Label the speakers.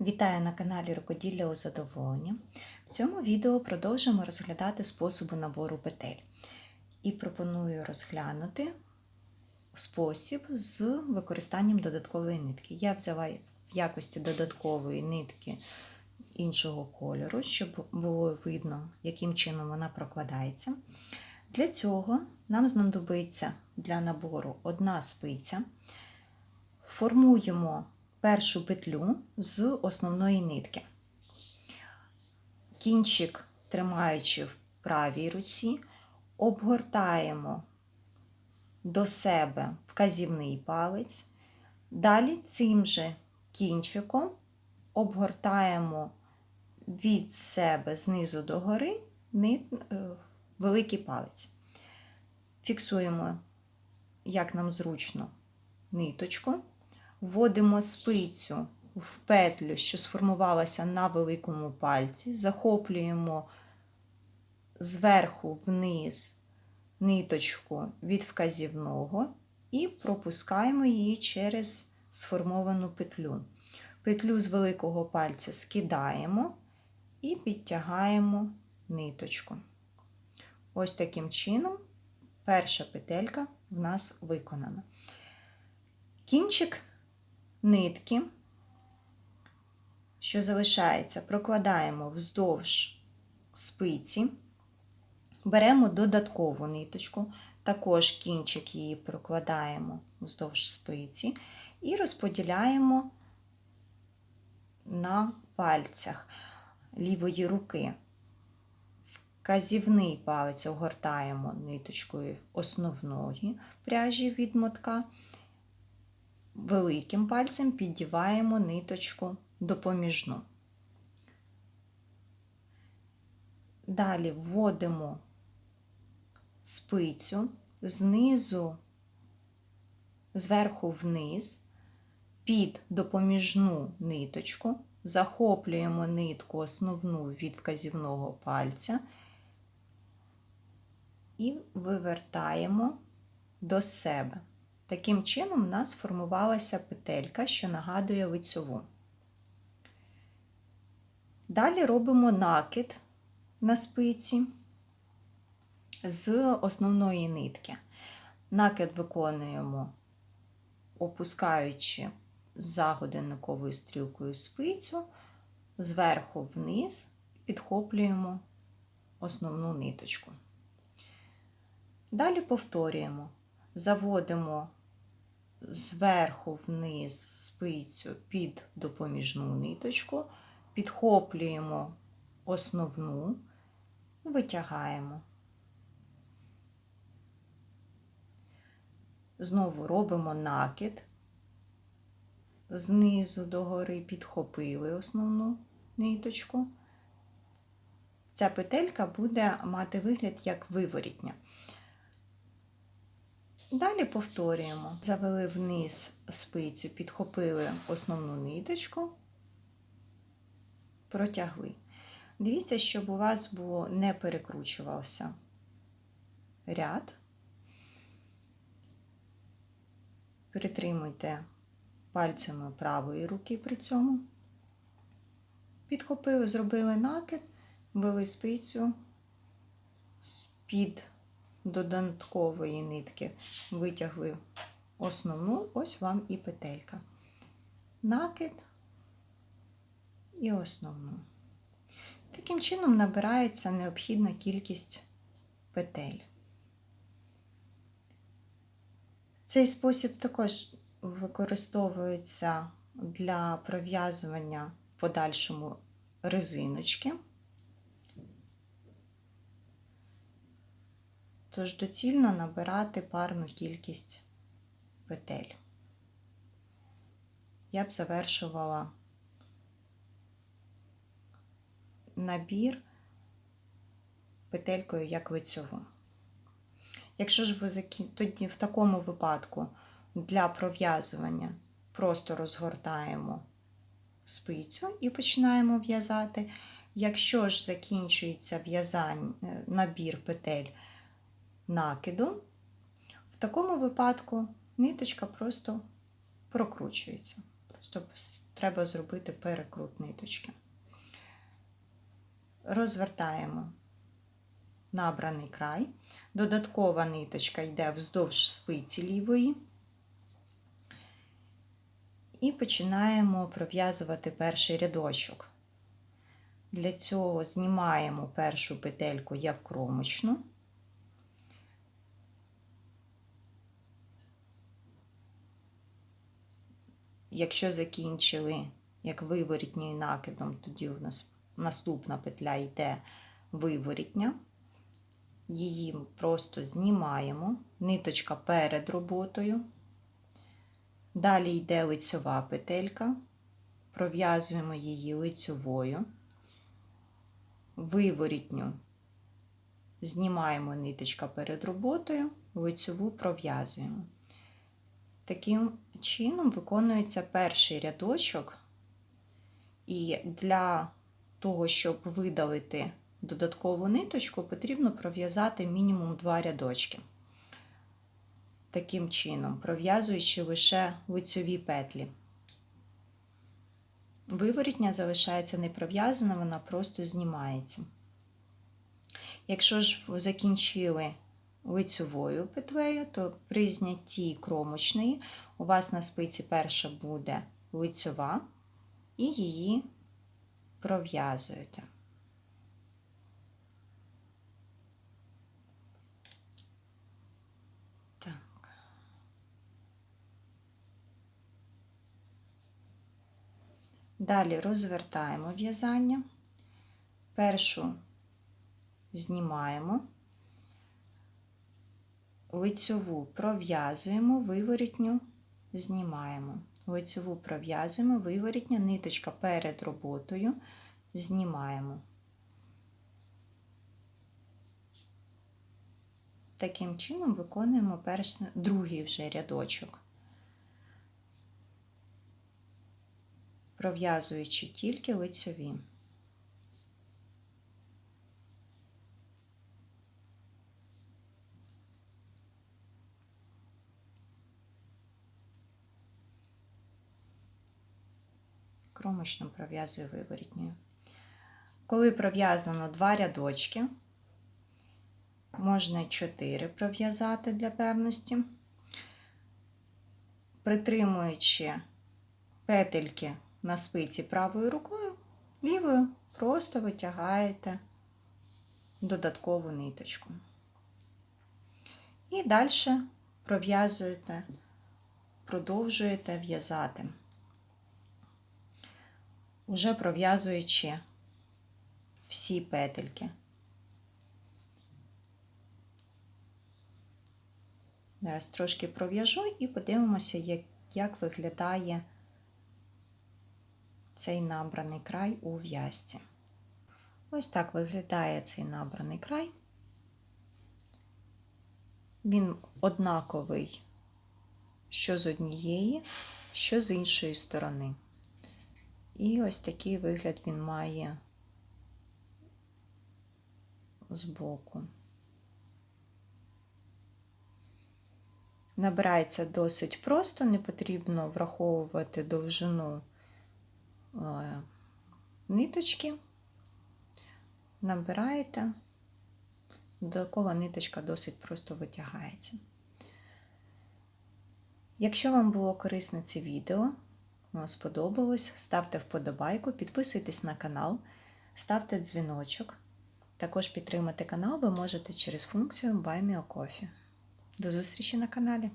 Speaker 1: Вітаю на каналі Рукоділля у задоволенні. В цьому відео продовжуємо розглядати способи набору петель. І пропоную розглянути спосіб з використанням додаткової нитки. Я взяла в якості додаткової нитки іншого кольору, щоб було видно, яким чином вона прокладається. Для цього нам знадобиться для набору одна спиця. Формуємо першу петлю з основної нитки. Кінчик, тримаючи в правій руці, обгортаємо до себе вказівний палець. Далі цим же кінчиком обгортаємо від себе знизу до гори великий палець. Фіксуємо, як нам зручно, ниточку. Вводимо спицю в петлю, що сформувалася на великому пальці, захоплюємо зверху вниз ниточку від вказівного і пропускаємо її через сформовану петлю. Петлю з великого пальця скидаємо і підтягаємо ниточку. Ось таким чином перша петелька в нас виконана. Кінчик нитки, що залишається, прокладаємо вздовж спиці, беремо додаткову ниточку, також кінчик її прокладаємо вздовж спиці і розподіляємо на пальцях лівої руки. Вказівний палець огортаємо ниточкою основної пряжі від мотка великим пальцем піддіваємо ниточку допоміжну. Далі вводимо спицю знизу, зверху вниз, під допоміжну ниточку, захоплюємо нитку основну від вказівного пальця і вивертаємо до себе. Таким чином, у нас формувалася петелька, що нагадує лицьову. Далі робимо накид на спиці з основної нитки. Накид виконуємо, опускаючи за годинниковою стрілкою спицю, зверху вниз підхоплюємо основну ниточку. Далі повторюємо, заводимо зверху вниз спицю під допоміжну ниточку, підхоплюємо основну, витягаємо. Знову робимо накид, знизу до гори підхопили основну ниточку. Ця петелька буде мати вигляд як виворітня. Далі повторюємо, завели вниз спицю, підхопили основну ниточку, протягли. Дивіться, щоб у вас було не перекручувався ряд. Притримуйте пальцями правої руки при цьому. Підхопили, зробили накид, ввели спицю з-під додаткової нитки витягли основну, ось вам і петелька. Накид і основну. Таким чином набирається необхідна кількість петель. Цей спосіб також використовується для пров'язування в подальшому резиночки. Тож доцільно набирати парну кількість петель. Я б завершувала набір петелькою як лицьову. Якщо ж ви тоді в такому випадку для пров'язування просто розгортаємо спицю і починаємо в'язати. Якщо ж закінчується в'язання набір петель накидом, в такому випадку ниточка просто прокручується. Просто треба зробити перекрут ниточки. Розвертаємо набраний край. Додаткова ниточка йде вздовж спиці лівої. І починаємо пров'язувати перший рядочок. Для цього знімаємо першу петельку як кромочну. Якщо закінчили як виворітньою накидом, тоді у нас наступна петля йде виворітня. Її просто знімаємо, ниточка перед роботою. Далі йде лицьова петелька, пров'язуємо її лицьовою, виворітню, знімаємо ниточка перед роботою, лицьову пров'язуємо. Таким чином виконується перший рядочок, і для того, щоб видалити додаткову ниточку, потрібно пров'язати мінімум два рядочки. Таким чином, пров'язуючи лише лицьові петлі. Виворітня залишається не пров'язана, вона просто знімається. Якщо ж закінчили лицьовою петлею, то при знятті кромочної у вас на спиці перша буде лицьова, і її пров'язуєте. Далі розвертаємо в'язання. Першу знімаємо, лицьову пров'язуємо, виворітню знімаємо. Лицьову пров'язуємо, виворітня, ниточка перед роботою знімаємо. Таким чином виконуємо перший, другий вже рядочок, пров'язуючи тільки лицьові. Кромочно пров'язую виворітньою. Коли пров'язано два рядочки, можна 4 пров'язати для певності, притримуючи петельки на спиці правою рукою, лівою просто витягаєте додаткову ниточку. І далі пров'язуєте, продовжуєте в'язати, уже пров'язуючи всі петельки. Зараз трошки пров'яжу і подивимося, як, як виглядає цей набраний край у в'язці. Ось так виглядає цей набраний край. Він однаковий що з однієї, що з іншої сторони. І ось такий вигляд він має збоку. Набирається досить просто, не потрібно враховувати довжину е, ниточки. Набираєте, додаткова ниточка досить просто витягається. Якщо вам було корисне це відео, вам сподобалось, ставте вподобайку, підписуйтесь на канал, ставте дзвіночок. Також підтримати канал ви можете через функцію Buy Me a Coffee. До зустрічі на каналі!